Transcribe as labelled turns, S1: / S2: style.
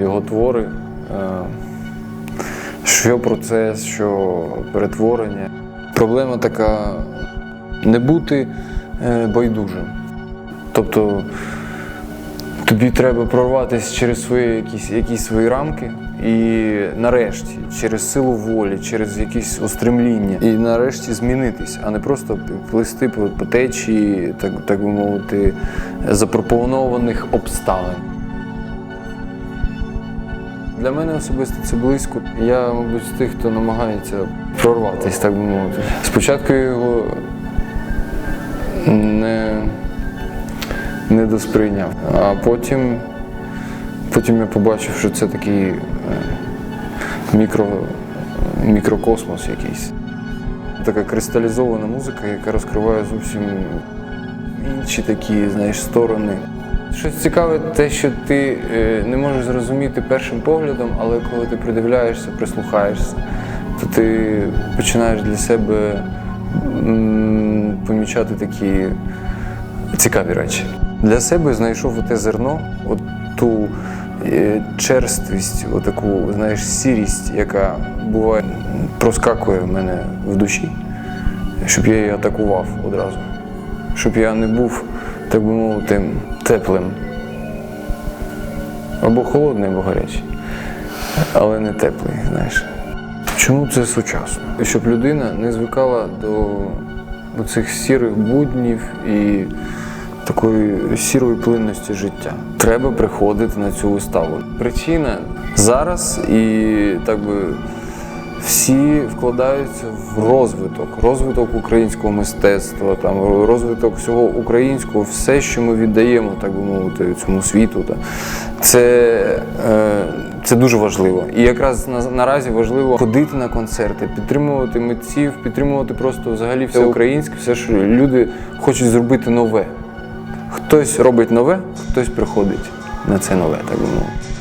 S1: Його твори, е, що процес, що перетворення. Проблема така не бути е, байдужим. Тобто тобі треба прорватися через свої якісь, якісь свої рамки і нарешті, через силу волі, через якісь устремління, і нарешті змінитись, а не просто плисти по, течії, так, так би мовити, запропонованих обставин. Для мене особисто це близько. Я, мабуть, з тих, хто намагається прорватися, так би мовити. Спочатку я його не, не досприйняв, а потім, потім я побачив, що це такий е, мікро, мікрокосмос якийсь. Така кристалізована музика, яка розкриває зовсім інші такі, знаєш, сторони. Щось цікаве, те, що ти е, не можеш зрозуміти першим поглядом, але коли ти придивляєшся, прислухаєшся, то ти починаєш для себе помічати такі цікаві речі. Для себе знайшов оте зерно, от ту е, черствість, отаку, знаєш, сірість, яка буває, проскакує в мене в душі, щоб я її атакував одразу. Щоб я не був, так би мовити, теплим. Або холодний, або гарячий, але не теплий, знаєш. Чому це сучасно? Щоб людина не звикала до, цих сірих буднів і такої сірої плинності життя. Треба приходити на цю виставу. Причина зараз і так би всі вкладаються в розвиток, розвиток українського мистецтва, там розвиток всього українського, все, що ми віддаємо, так би мовити, цьому світу. та. Це, е, це дуже важливо. І якраз на, наразі важливо ходити на концерти, підтримувати митців, підтримувати просто взагалі все українське, все, що люди хочуть зробити нове. Хтось робить нове, хтось приходить на це нове, так би мовити.